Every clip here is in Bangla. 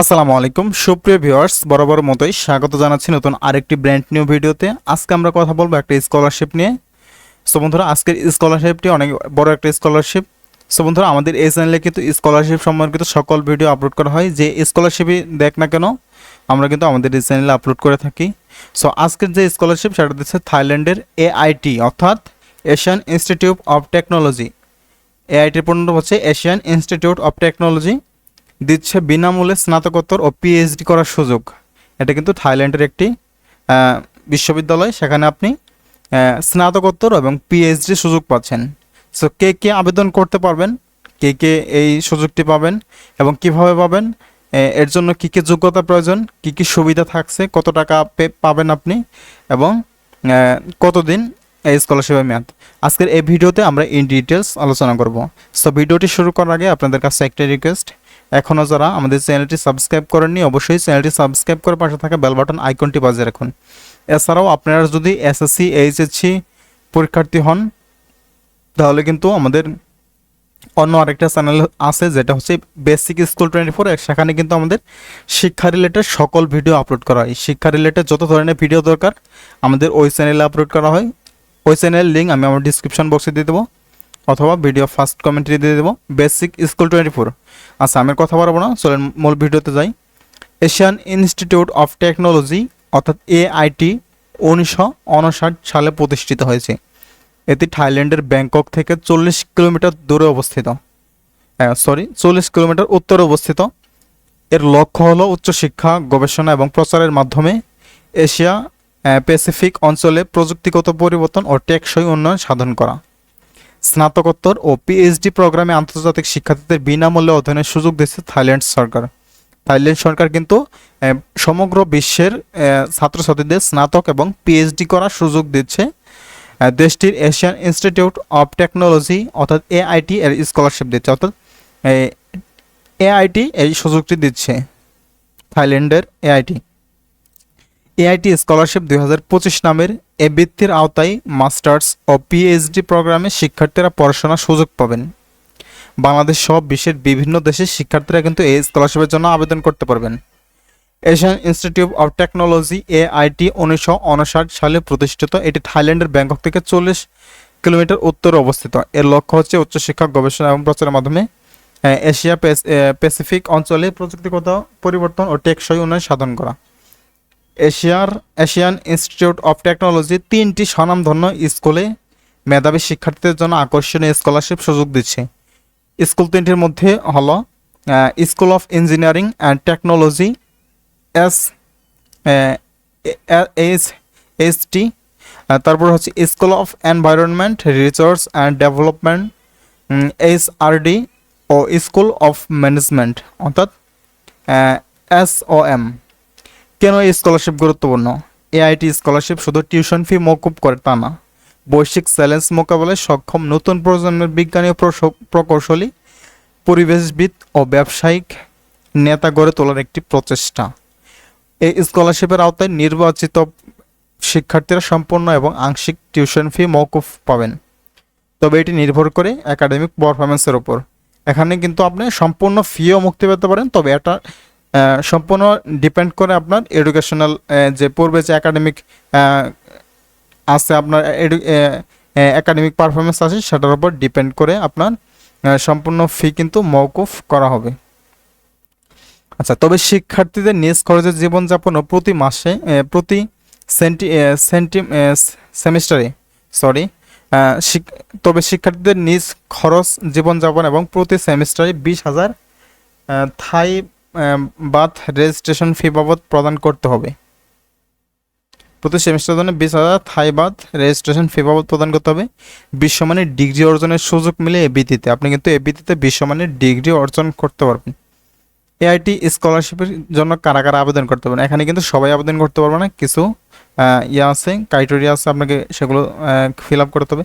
আসসালামু আলাইকুম। সুপ্রিয় ভিউয়ার্স বরাবর মতোই স্বাগত জানাচ্ছি নতুন আরেকটি ব্র্যান্ড নিউ ভিডিওতে। আজকে আমরা কথা বলব একটা স্কলারশিপ নিয়ে। সো বন্ধুরা, আজকের স্কলারশিপটি অনেক বড় একটা স্কলারশিপ সো বন্ধুরা, আমাদের এই চ্যানেলে কিন্তু স্কলারশিপ সম্পর্কিত সকল ভিডিও আপলোড করা হয়। যে স্কলারশিপই দেখ না কেন, আমরা কিন্তু আমাদের এই চ্যানেলে আপলোড করে থাকি। সো আজকের যে স্কলারশিপ সেটা দিচ্ছে থাইল্যান্ডের এআইটি অর্থাৎ এশিয়ান ইনস্টিটিউট অফ টেকনোলজি এআইটির পূর্ণ হচ্ছে এশিয়ান ইনস্টিটিউট অফ টেকনোলজি দিচ্ছে বিনামূল্যে স্নাতকোত্তর ও পিএইচডি করার সুযোগ। এটা কিন্তু থাইল্যান্ডের একটি বিশ্ববিদ্যালয়। সেখানে আপনি স্নাতকোত্তর এবং পিএইচডি সুযোগ পাচ্ছেন। সো কে কে আবেদন করতে পারবেন? কে কে এই সুযোগটি পাবেন? এবং কীভাবে পাবেন? এর জন্য কী কী যোগ্যতা প্রয়োজন? কী কী সুবিধা থাকছে? কত টাকা পাবেন আপনি? এবং কতদিন এই স্কলারশিপের মেয়াদ? আজকের এই ভিডিওতে আমরা ইন ডিটেলস আলোচনা করব। সো ভিডিওটি শুরু করার আগে আপনাদের কাছে একটা রিকোয়েস্ট এখনও যারা আমাদের চ্যানেলটি সাবস্ক্রাইব করেননি, অবশ্যই চ্যানেলটি সাবস্ক্রাইব করে পাশে থাকা বেল বাটন আইকনটি বাজিয়ে রাখুন। এছাড়াও আপনারা যদি এসএসসি এইচএসসি পরীক্ষার্থী হন, তাহলে কিন্তু আমাদের অন্য আরেকটা চ্যানেল আছে, যেটা হচ্ছে বেসিক স্কুল টোয়েন্টি ফোর সেখানে কিন্তু আমাদের শিক্ষা রিলেটেড সকল ভিডিও আপলোড করা হয়। শিক্ষা রিলেটেড যত ধরনের ভিডিও দরকার, আমাদের ওই চ্যানেলে আপলোড করা হয়। ওই চ্যানেলের লিঙ্ক আমি আমার ডিসক্রিপশন বক্সে দিয়ে দেবো। অথবা ভিডিও ফার্স্ট কমেন্টে দিয়ে দেবো। বেসিক স্কুল টোয়েন্টি ফোর আচ্ছা আমি কথা বলব না, চলেন মূল ভিডিওতে যাই। এশিয়ান ইনস্টিটিউট অফ টেকনোলজি অর্থাৎ এআইটি উনিশশো উনষাট সালে প্রতিষ্ঠিত হয়েছে। এটি থাইল্যান্ডের ব্যাংকক থেকে চল্লিশ কিলোমিটার দূরে অবস্থিত। সরি চল্লিশ কিলোমিটার উত্তরে অবস্থিত। এর লক্ষ্য হলো উচ্চশিক্ষা, গবেষণা এবং প্রচারের মাধ্যমে এশিয়া প্যাসিফিক অঞ্চলে প্রযুক্তিগত পরিবর্তন ও টেকসই উন্নয়ন সাধন করা। স্নাতকোত্তর ও পিএইচডি প্রোগ্রামে আন্তর্জাতিক শিক্ষার্থীদের বিনামূল্যে অধ্যয়নের সুযোগ দিচ্ছে থাইল্যান্ড সরকার। থাইল্যান্ড সরকার কিন্তু সমগ্র বিশ্বের ছাত্রছাত্রীদের স্নাতক এবং পিএইচডি করার সুযোগ দিচ্ছে। দেশটির এশিয়ান ইনস্টিটিউট অফ টেকনোলজি অর্থাৎ এআইটি এর স্কলারশিপ দিচ্ছে, অর্থাৎ এআইটি এই সুযোগটি দিচ্ছে। থাইল্যান্ডের এআইটি এআইটি স্কলারশিপ দুই হাজার পঁচিশ নামের এ বৃত্তির আওতায় মাস্টার্স ও পিএইচডি প্রোগ্রামে শিক্ষার্থীরা পড়াশোনার সুযোগ পাবেন। বাংলাদেশ সহ বিশ্বের বিভিন্ন দেশের শিক্ষার্থীরা কিন্তু এই স্কলারশিপের জন্য আবেদন করতে পারবেন। Asian institute of technology AIT উনিশশো উনষাট সালে প্রতিষ্ঠিত এটি থাইল্যান্ডের ব্যাংকক থেকে চল্লিশ কিলোমিটার উত্তরে অবস্থিত। এর লক্ষ্য হচ্ছে উচ্চশিক্ষা, গবেষণা এবং প্রচারের মাধ্যমে এশিয়া প্যাসিফিক অঞ্চলে প্রযুক্তিগত পরিবর্তন ও টেকসই উন্নয়ন সাধন করা। এশিয়ার এশিয়ান ইনস্টিটিউট অফ টেকনোলজি তিনটি স্বনামধন্য স্কুলে মেধাবী শিক্ষার্থীদের জন্য আকর্ষণীয় স্কলারশিপ সুযোগ দিচ্ছে। স্কুল তিনটির মধ্যে হলো school of engineering and technology, S H H T তারপর হচ্ছে school of environment research and development H R D O school of management, অর্থাৎ এস, ও, এম। কেন এই স্কলারশিপ গুরুত্বপূর্ণ? এআইটি স্কলারশিপ শুধু টিউশন ফি মকুব করে তা না। বৈশ্বিক চ্যালেঞ্জ মোকাবেলায় সক্ষম নতুন প্রজন্মের বিজ্ঞানী প্রকৌশলী, পরিবেশবিদ ও ব্যবসায়িক নেতা গড়ে তোলার একটি প্রচেষ্টা। এই স্কলারশিপের আওতায় নির্বাচিত শিক্ষার্থীরা সম্পূর্ণ এবং আংশিক টিউশন ফি মৌকুফ পাবেন। তবে এটি নির্ভর করে একাডেমিক পারফরমেন্সের উপর। এখানে কিন্তু আপনি সম্পূর্ণ ফিও মুক্তি পেতে পারেন, তবে এটা সম্পূর্ণ ডিপেন্ড করে আপনার এডুকেশনাল যে পূর্বে যে একাডেমিক আছে আপনার একাডেমিক পারফরমেন্স আছে, সেটার উপর ডিপেন্ড করে আপনার সম্পূর্ণ ফি কিন্তু মৌকুফ করা হবে। আচ্ছা তবে শিক্ষার্থীদের নিজ খরচের জীবনযাপন ও প্রতি মাসে প্রতি সেন্টি সেন্টি সেমিস্টারে সরি তবে শিক্ষার্থীদের নিজ খরচ জীবনযাপন এবং প্রতি সেমিস্টারে বিশ হাজার থাই বাথ রেজিস্ট্রেশন ফি বাবদ প্রদান করতে হবে। প্রতি সেমিস্টার জন্য বিশ হাজার থাই বাথ রেজিস্ট্রেশন ফি বাবদ প্রদান করতে হবে। বিশ্বমানের ডিগ্রি অর্জনের সুযোগ মিলে এবিতিতে আপনি কিন্তু এবিতিতে বিশ্বমানের ডিগ্রি অর্জন করতে পারবেন। এআইটি স্কলারশিপের জন্য কারা কারা আবেদন করতে পারবেন? এখানে কিন্তু সবাই আবেদন করতে পারবে না। কিছু ইয়ে আছে ক্রাইটেরিয়া আছে, আপনাকে সেগুলো ফিল আপ করতে হবে।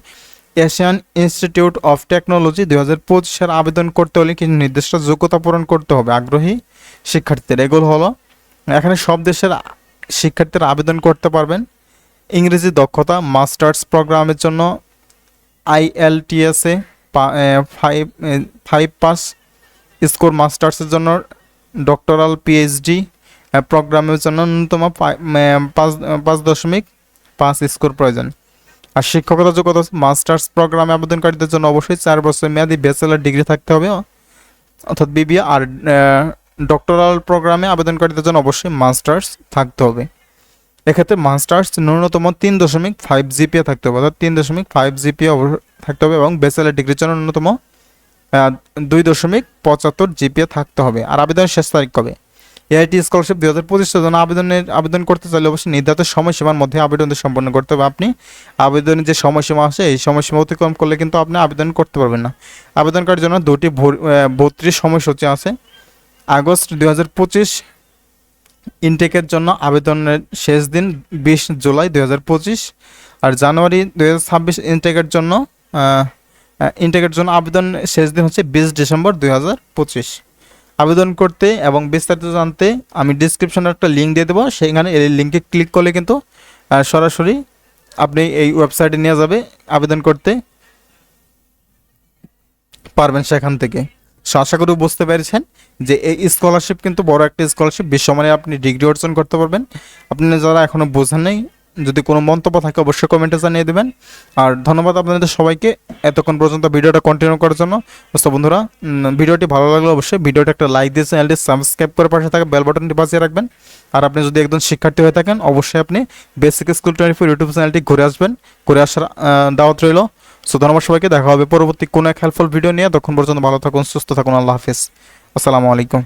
এশিয়ান ইনস্টিটিউট অফ টেকনোলজি দুই হাজার পঁচিশের আবেদন করতে হলে কিছু নির্দিষ্ট যোগ্যতা পূরণ করতে হবে। আগ্রহী শিক্ষার্থীদের এগুলো হলো, এখানে সব দেশের শিক্ষার্থীরা আবেদন করতে পারবেন। ইংরেজি দক্ষতা, মাস্টার্স প্রোগ্রামের জন্য আইএলটিএসে ফাইভ ফাইভ পাস, স্কোর মাস্টার্সের জন্য ডক্টরাল পিএইচডি প্রোগ্রামের জন্য ন্যূনতম পাঁচ পাঁচ দশমিক পাঁচ স্কোর প্রয়োজন। আর শিক্ষকতা যোগ্যতা, মাস্টার্স প্রোগ্রামে আবেদনকারীদের জন্য অবশ্যই চার বছর মেয়াদি ব্যাচেলার ডিগ্রি থাকতে হবে, অর্থাৎ বিবিএ আর ডক্টরাল প্রোগ্রামে আবেদনকারীদের জন্য অবশ্যই মাস্টার্স থাকতে হবে। এক্ষেত্রে মাস্টার্স ন্যূনতম তিন দশমিক ফাইভ জিপিএ থাকতে হবে, অর্থাৎ তিন দশমিক ফাইভ জিপিএ থাকতে হবে এবং ব্যাচেলার ডিগ্রির জন্য ন্যূনতম দুই দশমিক পঁচাত্তর জিপিএ থাকতে হবে। আর আবেদনের শেষ তারিখ কবে? এআইটি স্কলারশিপ দুই হাজার পঁচিশের জন্য আবেদনের, আবেদন করতে চাইলে অবশ্যই নির্ধারিত সময়সীমার মধ্যে আবেদনটি সম্পন্ন করতে হবে। আপনি আবেদনের যে সময়সীমা আছে, এই সময়সীমা অতিক্রম করলে কিন্তু আপনি আবেদন করতে পারবেন না। আবেদনকারীর জন্য দুটি বত্রিশ সময়সূচি আছে। আগস্ট দুই হাজার পঁচিশ ইনটেকের জন্য আবেদনের শেষ দিন বিশ জুলাই দুই হাজার পঁচিশ আর জানুয়ারি দুই হাজার ছাব্বিশ ইনটেকের জন্য ইনটেকের জন্য আবেদন শেষ দিন হচ্ছে বিশ ডিসেম্বর দুই হাজার পঁচিশ। আবেদন করতে এবং বিস্তারিত জানতে আমি ডিসক্রিপশনে একটা লিঙ্ক দিয়ে দেবো সেখানে এই লিঙ্কে ক্লিক করলে কিন্তু সরাসরি আপনি এই ওয়েবসাইটে নিয়ে যাবে আবেদন করতে পারবেন সেখান থেকে। সো আশা করি বুঝতে পেরেছেন যে এই স্কলারশিপ কিন্তু বড় একটা স্কলারশিপ বিশ্বমানে আপনি ডিগ্রি অর্জন করতে পারবেন। আপনি যারা এখনও বোঝেন নেই, যদি কোনো মন্তব্য থাকে অবশ্যই কমেন্টে জানিয়ে দেবেন। আর ধন্যবাদ আপনাদের সবাইকে এতক্ষণ পর্যন্ত ভিডিওটা কন্টিনিউ করার জন্য। তো বন্ধুরা ভিডিওটি ভালো লাগলে অবশ্যই ভিডিওটা একটা লাইক দিয়ে চ্যানেলটি সাবস্ক্রাইব করে পাশে থাকা বেল বাটনটি বাজিয়ে রাখবেন। আর আপনি যদি একজন শিক্ষার্থী হয়ে থাকেন, অবশ্যই আপনি basic school twenty four YouTube চ্যানেলটি ঘুরে আসবেন। ঘুরে আসার দাওয়াত রইল। সো ধন্যবাদ সবাইকে, দেখা হবে পরবর্তী কোনো এক হেল্পফুল ভিডিও নিয়ে। তখন পর্যন্ত ভালো থাকুন, সুস্থ থাকুন, আল্লাহ হাফিজ। আসসালামু আলাইকুম।